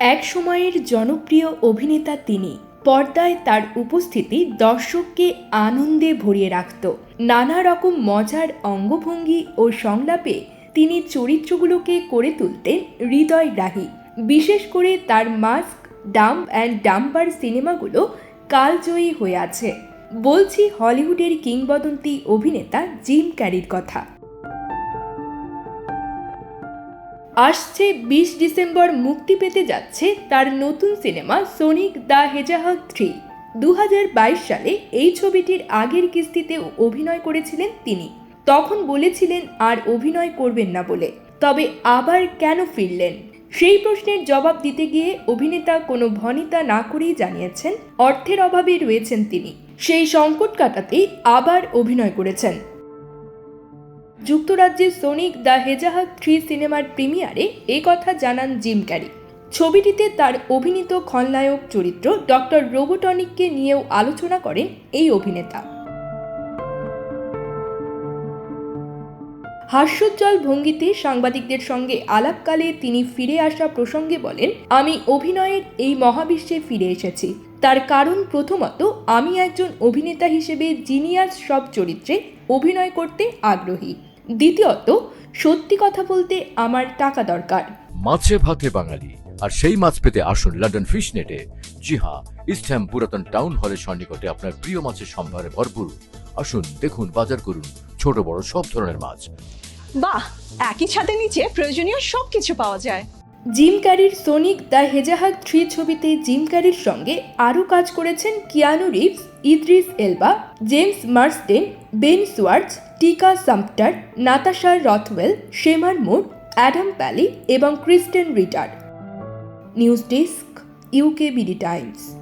এক সময়ের জনপ্রিয় অভিনেতা তিনি। পর্দায় তার উপস্থিতি দর্শককে আনন্দে ভরিয়ে রাখত। নানা রকম মজার অঙ্গভঙ্গি ও সংলাপে তিনি চরিত্রগুলোকে করে তুলতেন হৃদয়গ্রাহী বিশেষ করে তার মাস্ক, ডাম্প অ্যান্ড ডাম্পার সিনেমাগুলো কালজয়ী হয়ে আছে। বলছি হলিউডের কিংবদন্তি অভিনেতা জিম ক্যারির কথা। আসছে বিশ ডিসেম্বর মুক্তি পেতে যাচ্ছে তার নতুন cinema Sonic the Hedgehog three. দু হাজার বাইশ সালে এই ছবিটির আগের কিস্তিতে অভিনয় করেছিলেন তিনি। তখন বলেছিলেন, আর অভিনয় করবেন না বলে। তবে আবার কেন ফিরলেন? সেই প্রশ্নের জবাব দিতে গিয়ে অভিনেতা কোনো ভনিতা না করেই জানিয়েছেন, অর্থের অভাবে রয়েছেন তিনি। সেই সংকট কাটাতেই আবার অভিনয় করেছেন। যুক্তরাজ্যের সোনিক দ্য হেজাহাক থ্রি সিনেমার প্রিমিয়ারে এ কথা জানান জিম ক্যারি। ছবিটিতে তার অভিনীত খলনায়ক চরিত্র ডক্টর রোবোটনিককে নিয়েও আলোচনা করেন এই অভিনেতা। হাস্যোজ্জ্বল ভঙ্গিতে সাংবাদিকদের সঙ্গে আলাপকালে তিনি ফিরে আসা প্রসঙ্গে বলেন, আমি অভিনয়ের এই মহাবিশ্বে ফিরে এসেছি। তার কারণ প্রথমত, আমি একজন অভিনেতা হিসেবে জিনিয়াস সব চরিত্রে অভিনয় করতে আগ্রহী। দ্বিতীয়ত সত্যি কথা বলতে আমার টাকা দরকার। মাছে ভাতে বাঙালি আর সেই মাছ পেতে আসুন লন্ডন ফিশ নেটে জি হ্যাঁ ইস্টহ্যাম পুরাতন টাউন হলের সন্নিকটে আপনার প্রিয় মাছের সম্ভারে ভরপুর। আসুন দেখুন বাজার করুন ছোট বড় সব ধরনের মাছ। বাহ একই ছাদের নিচে প্রয়োজনীয় সবকিছু পাওয়া যায়। জিম ক্যারির সোনিক দ্য হেজাহাগ থ্রি ছবিতে জিম ক্যারির সঙ্গে আরও কাজ করেছেন Keanu Reeves Idris Elba James Marsden Ben Schwartz Tika Sumpter, Natasha Rothwell, Shemar Moore Adam Pally এবং Kristen Ritter. News desk UK BD Times.